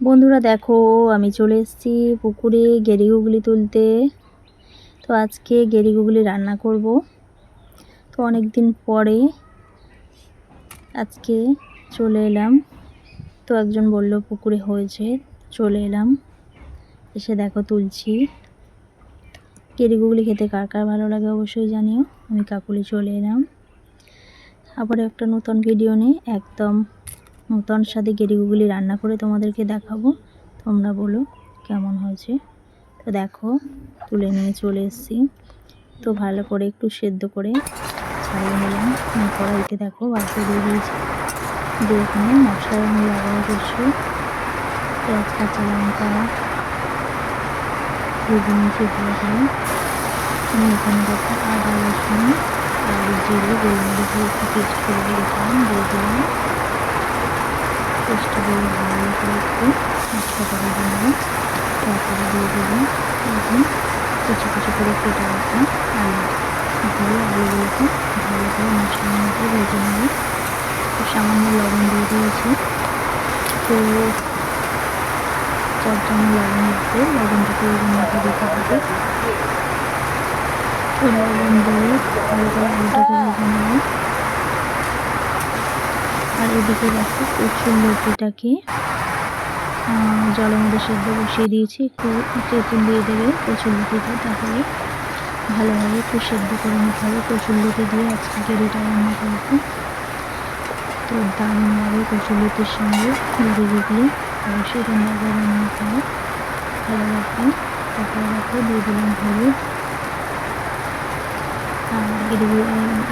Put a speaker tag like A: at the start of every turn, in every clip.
A: বন্ধুরা দেখো, আমি চলে এসেছি পুকুরে গেরি গুগলি তুলতে। তো আজকে গেরি গুগলি রান্না করব। তো অনেক দিন পরে আজকে চলে এলাম। তো একজন বলল, পুকুরে হয়েছে, চলে এলাম। এসে দেখো, তুলছি। গেরি গুগলি খেতে কার কার ভালো লাগে অবশ্যই জানিও। আমি কাকুলি চলে এলাম। আবার একটা নতুন ভিডিও নিয়ে একদম নতুন স্বাদে গেরিগুলি রান্না করে তোমাদেরকে দেখাবো। তোমরা বলো কেমন হয়েছে। তো দেখো, তুলে নিয়ে চলে এসেছি। তো ভালো করে একটু সেদ্ধ করে ছাড়িয়ে নিলাম। কড়াইতে দেখো বাড়িতে দিয়ে দিয়েছি। দিয়ে এখানে মশলা আমি ব্যবহার করছি। পেঁয়াজ, কাঁচা লঙ্কা ভেজে ভালো করে আমি এখানে দেখো আদা, রসুন, আর জিরে, গোলমরিচ একটু পেস্ট করে দিয়েছিলাম দিয়ে দিলাম। পেস্টটা দিয়ে ভালো করে একটু মশলা করে দিলাম তারপরে দিয়ে দিলাম এখন কিছু কিছু করে কেটে রাখা আলু দিয়ে আলুগুলোকে ভালো করে মশলার মধ্যে ভেজে নেব সামান্য লবণ দিয়ে দিয়েছি তো চামচ লবণ দিতে লবণটাকে ওই মতো দিতে হবে লবণ দিয়ে ভালো করে আলুটাকে ভেজে নেব আর এদিকে দেখো কচুর লতিটাকে জলের মধ্যে সেদ্ধ বসিয়ে দিয়েছি। একটু তেঁতুল দিয়ে দেবে কচুর লতিটা তাহলে ভালোভাবে একটু সেদ্ধ করে নিতে হবে। কচুর লতি দিয়ে আজকে গেরিটা রান্না করব। তো দারুণ লাগে কচুর লতির সঙ্গে মুড়ি গুগলি অবশ্যই তোমরা রান্না করো ভালো লাগবে। তারপরে দেখো দিয়ে দিলাম হলুদ। এদিকে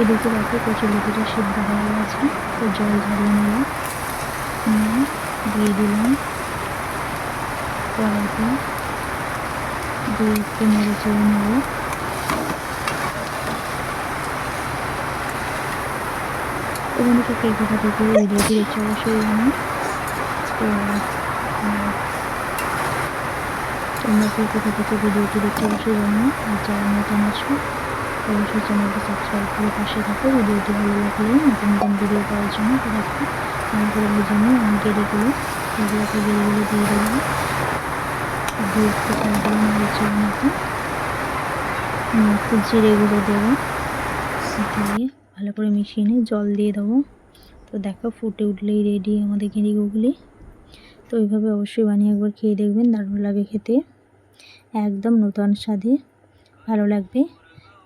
A: এদিকে দেখো কচুর লতিটা সিদ্ধ হয়ে গেছে, তো জল ঝরিয়ে নিলাম। নিয়ে দিয়ে দিলাম কড়াইতে দিয়ে একটু নেড়ে চেড়ে নেব বন্ধুটা কে কোথা থেকে ভিডিওটি দেখছে অবশ্যই জানো। তো তোমরা কে কোথা থেকে ভিডিওটি দেখতে অবশ্যই জানো, আর যারা নতুন আছো অবশ্যই চ্যানেলটি সাবস্ক্রাইব করে পাশে থাকো। ভিডিওটি ভালো লাগলে নতুন নতুন ভিডিও পাওয়ার জন্য তো দেখো ভালো করে বুঝে নিই আমি গেড়িগুলো এগুলোকে গেড়িগুলো দিয়ে দিলাম দিয়ে একটু দিলাম মরিচের মতো একটু জিরে গুঁড়ো দেবো দিয়ে ভালো করে মিশিয়ে নিয়ে জল দিয়ে দেবো। তো দেখো ফুটে উঠলেই রেডি আমাদের গেঁড়িগুলি তো এইভাবে অবশ্যই বানিয়ে একবার খেয়ে দেখবেন, দারুণ লাগে খেতে। একদম নতুন স্বাদে ভালো লাগবে।